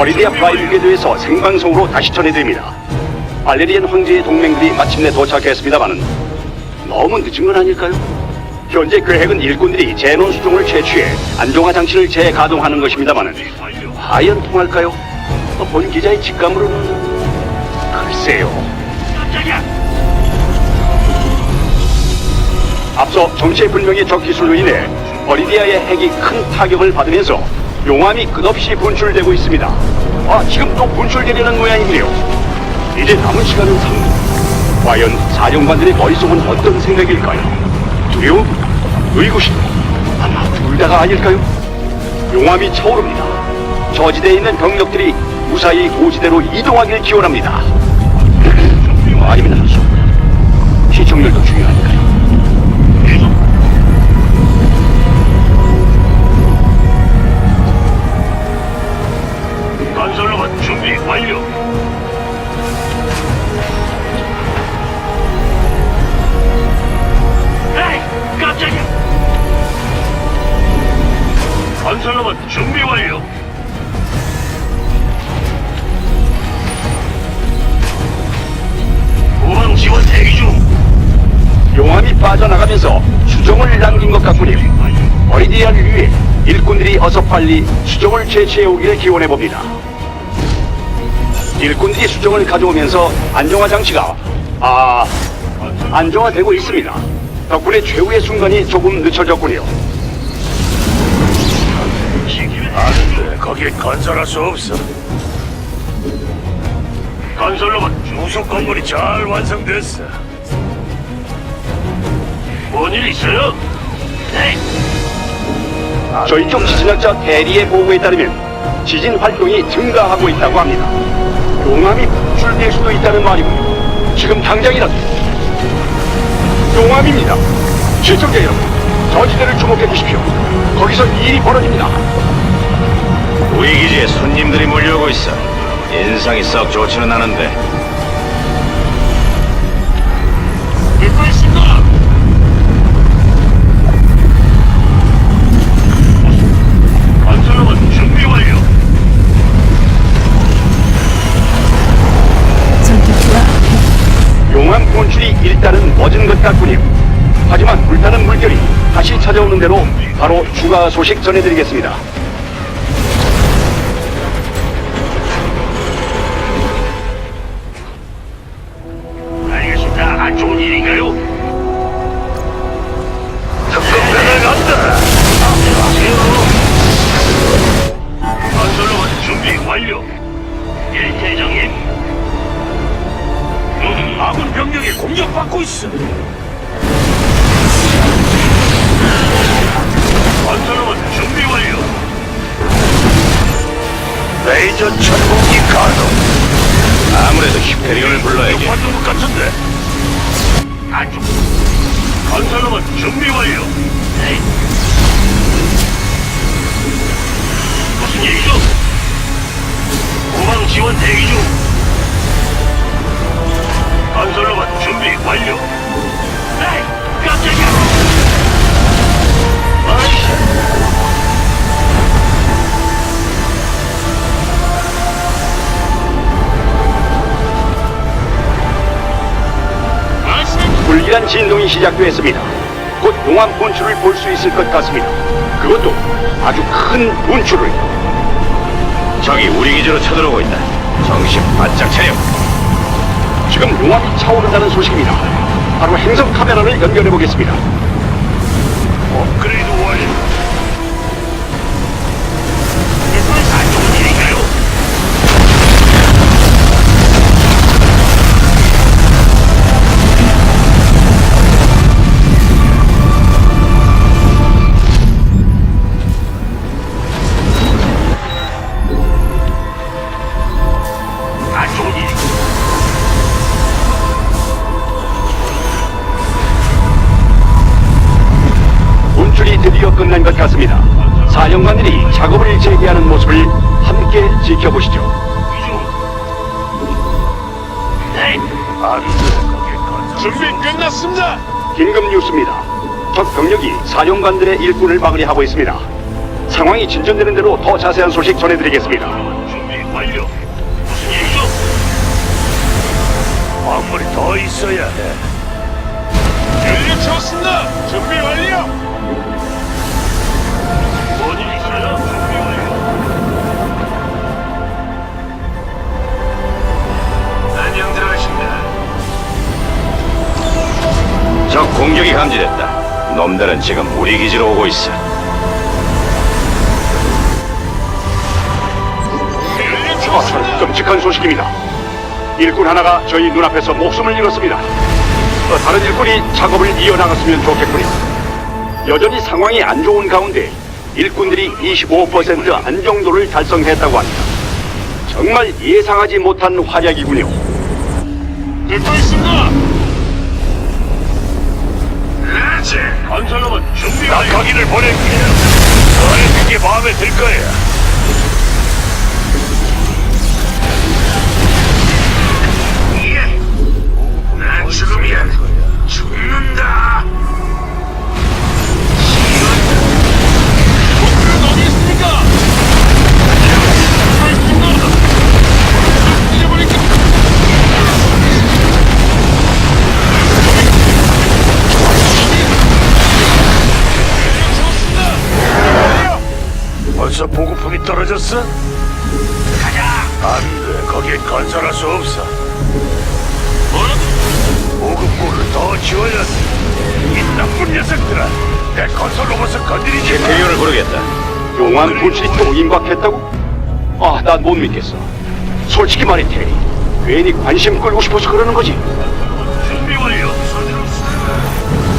버리디아 프라임 궤도에서 생방송으로 다시 전해드립니다. 발레리안 황제의 동맹들이 마침내 도착했습니다마는 너무 늦은 건 아닐까요? 현재 계획은 일꾼들이 제논 수종을 채취해 안정화 장치를 재가동하는 것입니다마는 과연 통할까요? 어, 본 기자의 직감으로는 글쎄요. 앞서 정체 불명의 적 기술로 인해 버리디아의 핵이 큰 타격을 받으면서 용암이 끝없이 분출되고 있습니다. 아, 지금 또 분출되려는 모양이군요. 이제 남은 시간은 3분. 과연 사령관들의 머릿속은 어떤 생각일까요? 두려움? 의구심? 아마 둘 다가 아닐까요? 용암이 차오릅니다. 저지대에 있는 병력들이 무사히 고지대로 이동하길 기원합니다. 아닙니다. 일꾼들이 어서 빨리 수정을 채취해 오기를 기원해 봅니다. 일꾼들이 수정을 가져오면서 안정화 장치가 아 안정화되고 있습니다. 덕분에 최후의 순간이 조금 늦춰졌군요. 안돼, 거길 건설할 수 없어. 건설로봇 주속 건물이 잘 완성됐어. 뭔 일 있어요? 네. 저희 쪽 지진학자 대리의 보고에 따르면 지진 활동이 증가하고 있다고 합니다. 용암이 분출될 수도 있다는 말이군요. 지금 당장이라도 용암입니다. 시청자 여러분, 저지대를 주목해 주십시오. 거기서 일이 벌어집니다. 우리 기지에 손님들이 몰려오고 있어. 인상이 썩 좋지는 않은데. 일단은 멎은 것 같군요. 하지만 불타는 물결이 다시 찾아오는 대로 바로 추가 소식 전해드리겠습니다. 받는 것 같은데. 안 좋. 건설로봇 준비 완료. 네. 무슨 일이죠? 후방 지원 대기 중. 건설로봇 준비 완료. 네, 깜짝이야. 아이씨. 불길한 진동이 시작되었습니다. 곧 용암 분출을 볼 수 있을 것 같습니다. 그것도 아주 큰 분출을. 적이 우리 기지로 쳐들어오고 있다. 정신 바짝 차려. 지금 용암이 차오른다는 소식입니다. 바로 행성 카메라를 연결해 보겠습니다. 업그레이드 완료. 드디어 끝난 것 같습니다. 사령관들이 작업을 재개하는 모습을 함께 지켜보시죠. 준비 끝났습니다. 긴급 뉴스입니다. 적 병력이 사령관들의 일꾼을 막으려 하고 있습니다. 상황이 진전되는 대로 더 자세한 소식 전해드리겠습니다. 준비 완료. 무슨 일이죠? 광물이 더 있어야 해. 연료 채웠습니다. 준비 완료. 적 공격이 감지됐다. 놈들은 지금 우리 기지로 오고 있어. 아, 끔찍한 소식입니다. 일꾼 하나가 저희 눈앞에서 목숨을 잃었습니다. 어, 다른 일꾼이 작업을 이어나갔으면 좋겠군요. 여전히 상황이 안 좋은 가운데 일꾼들이 25% 안정도를 달성했다고 합니다. 정말 예상하지 못한 활약이군요. 듣고 있습니다. 건설로만 준비 완료. 낙하기를 보낼게요. 너의 그게 마음에 들 거야. 떨어졌어? 가자! 안 돼, 거긴 건설할 수 없어. 뭐? 보급고를 더 지어야 돼. 이 나쁜 녀석들아! 내 건설 로봇을 건드리지 마! 대열을 부르겠다. 용암 분출이 또 임박했다고? 아, 난 못 믿겠어. 솔직히 말해, 테리. 괜히 관심 끌고 싶어서 그러는 거지. 준비 완료!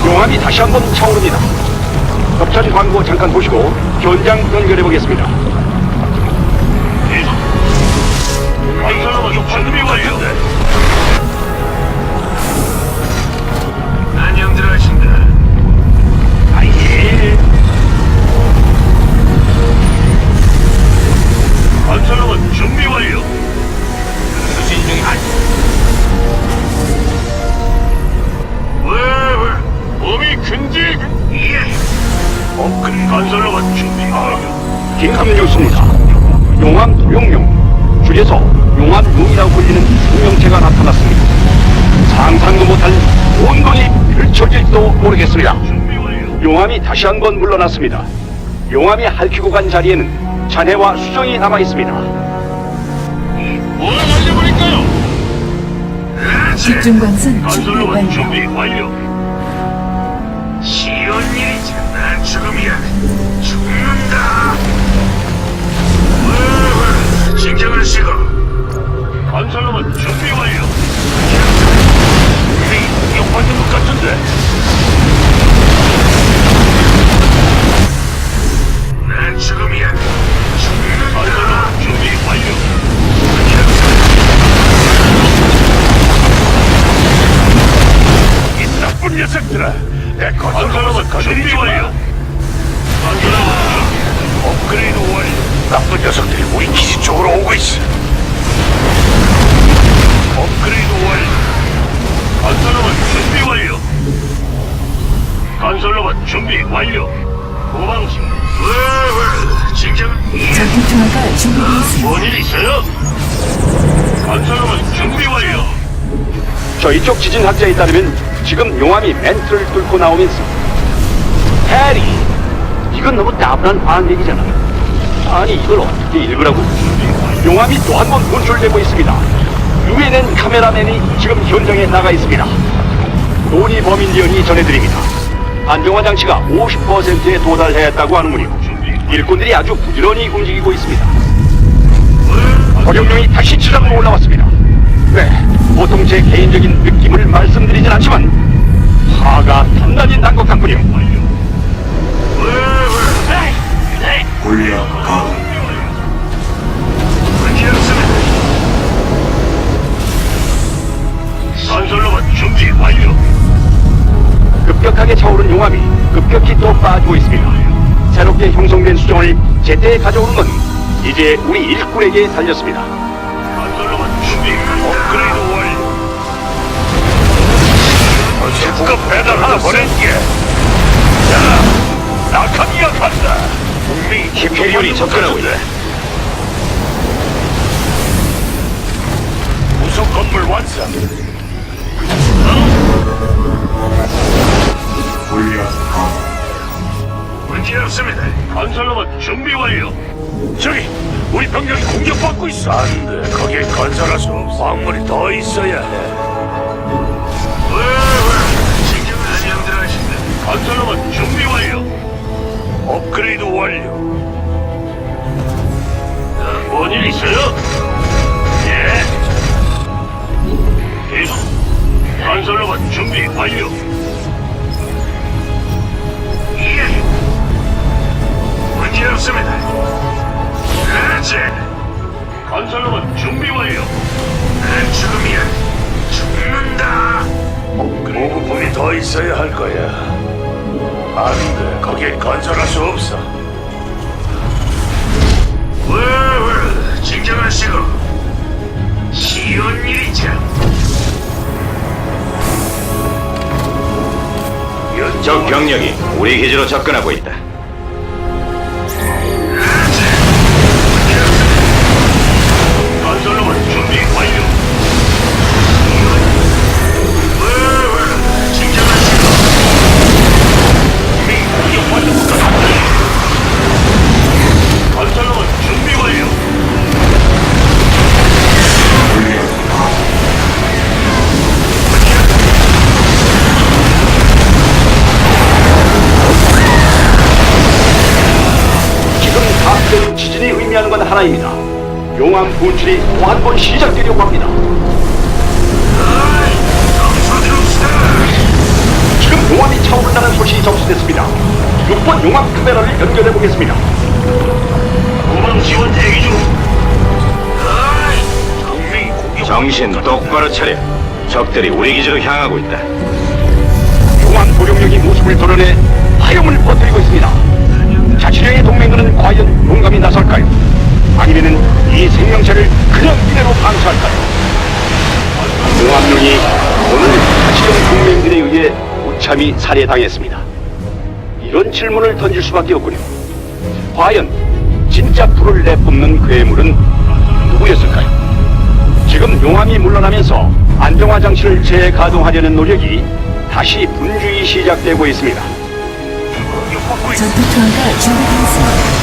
용암이 다시 한번 차오릅니다. 협찬 광고 잠깐 보시고 현장 연결해 보겠습니다. 김함뉴스입니다. 용암 도용룡, 줄여서 용암용이라고 불리는 생명체가 나타났습니다. 상상도 못할 온건이 펼쳐질지도 모르겠습니다. 용암이 다시 한번 물러났습니다. 용암이 핥히고 간 자리에는 잔해와 수정이 남아 있습니다. 뭘 날려버릴까요? 집중광선 준비 완료. 나쁜 녀석들이 우리 기지 쪽으로 오고 있어! 업그레이드 완료! 건설로봇 준비 완료! 건설로봇 준비 완료! 후방지 왜왜 진정 전투 투하가 준비되어 있습니다. 뭔일 있어요? 건설로봇 준비 완료! 저희 쪽 지진 학자에 따르면 지금 용암이 멘트를 뚫고 나오면서 해리 이건 너무 나분한 과학 얘기잖아 아니 이걸 어떻게 읽으라고? 용암이 또 한 번 분출되고 있습니다. 유엔엔 카메라맨이 지금 현장에 나가 있습니다. 노니 범인리언이 전해드립니다. 안정화 장치가 50%에 도달했다고 하는군요. 일꾼들이 아주 부지런히 움직이고 있습니다. 허경영이 다시 지상으로 올라왔습니다. 네, 보통 제 개인적인 느낌을 말씀드리진 않지만 화가 단단히 난 것 같군요. 훈련 가. 건설로봇 준비 완료. 급격하게 차오른 용암이 급격히 또 빠지고 있습니다. 새롭게 형성된 수정을 제때 가져오는 건 이제 우리 일꾼에게 달렸습니다. 건설로봇 준비 업그레이드 완료. 특급 배달 하나 보낼게. 자, 낙하기가 간다. 분명히 히페리온이 접근하고 있다. 우선 건물 완성. 없습니다. 건설로만 준비 완료. 저기 우리 병력이 공격받고 있어. 안돼. 거기에 건설할 수 없어. 광물이 더 있어야 해. 신경을 안녕들 하신다. 건설로만 준비. 업그레이드 완료. 뭔일 있어요? 예. 계속. 건설로만 준비 완료. 예. 문제 없습니다. 그렇지. 건설로만 준비 완료. 난 죽음이야. 죽는다. 보급품이 더 있어야 할 거야. 안 돼. 거기에 건설할 수 없어. 왜 왜 진정하시고 쉬운 일이죠. 적 병력이 우리 기지로 접근하고 있다. 용암 분출이 또한번 시작되려고 합니다. 지금 용암이 차오른다는 소식이 접수됐습니다. 6번 용암 카메라를 연결해 보겠습니다. 후방 지원 대기 중. 정신 똑바로 차려. 적들이 우리 기지로 향하고 있다. 용암 도룡력이 모습을 드러내 화염을 퍼뜨리고 있습니다. 자치령의 동맹들은 과연 용감히 나설까요? 아니면은 이 생명체를 그냥 이대로 방치할까요? 용암룡이 오늘 자치령 동맹들에 의해 무참히 살해당했습니다. 이런 질문을 던질 수밖에 없군요. 과연 진짜 불을 내뿜는 괴물은 누구였을까요? 지금 용암이 물러나면서 안정화 장치를 재가동하려는 노력이 다시 분주히 시작되고 있습니다. 공격받고 있어. 전투 투하가 준비되었습니다.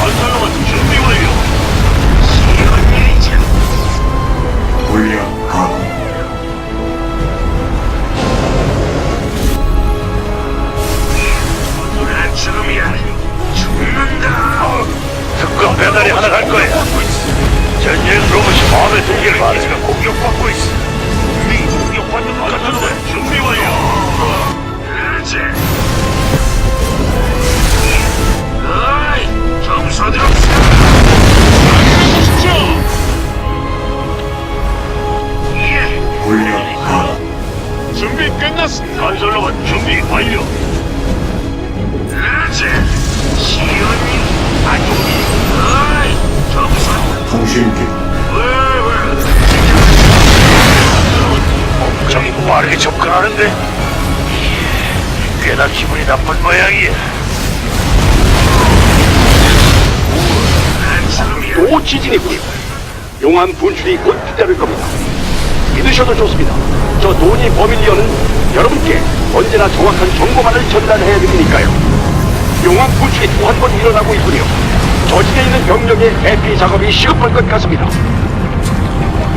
배달이 하나 갈 거야. 전쟁 로봇이 마음에 들기를 기지가 공격받고 있어. 공격받는 것 같은데 접근하는데 꽤나 기분이 나쁜 모양이야. 또 지진이군요. 용암 분출이 곧 기다릴 겁니다. 믿으셔도 좋습니다. 저 도니 버밀리언은 여러분께 언제나 정확한 정보만을 전달해야 되니까요. 용암 분출이 또 한 번 일어나고 있군요. 저지대에 있는 병력의 대피 작업이 시급할 것 같습니다.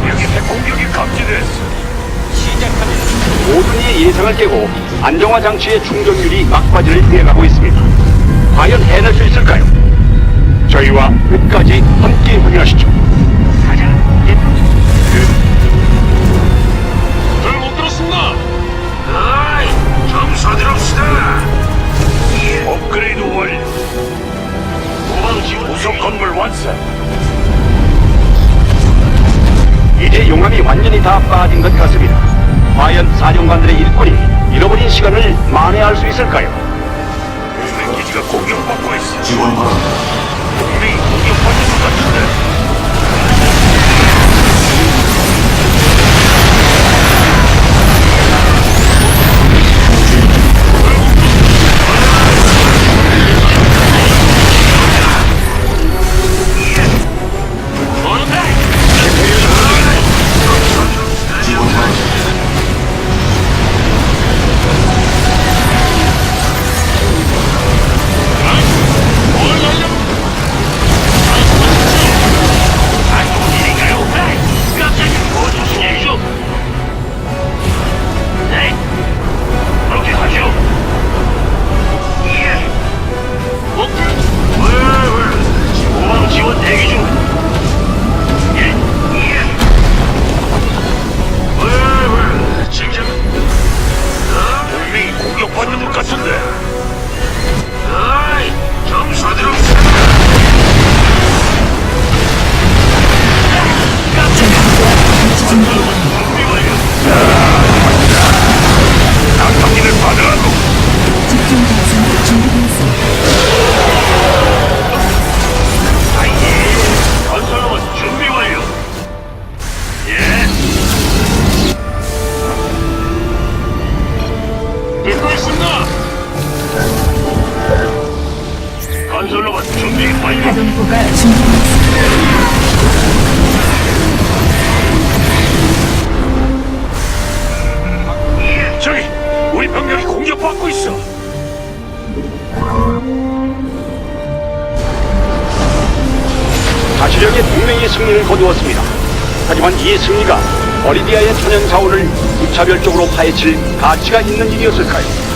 여기 새 공격이 감지됐어. 모든 이의 예상을 깨고 안정화 장치의 충전율이 막바지를 피해가고 있습니다. 과연 해낼 수 있을까요? 저희와 끝까지 함께 확인하시죠. 승리가 어리디아의 천연 자원을 무차별적으로 파헤칠 가치가 있는 일이었을까요?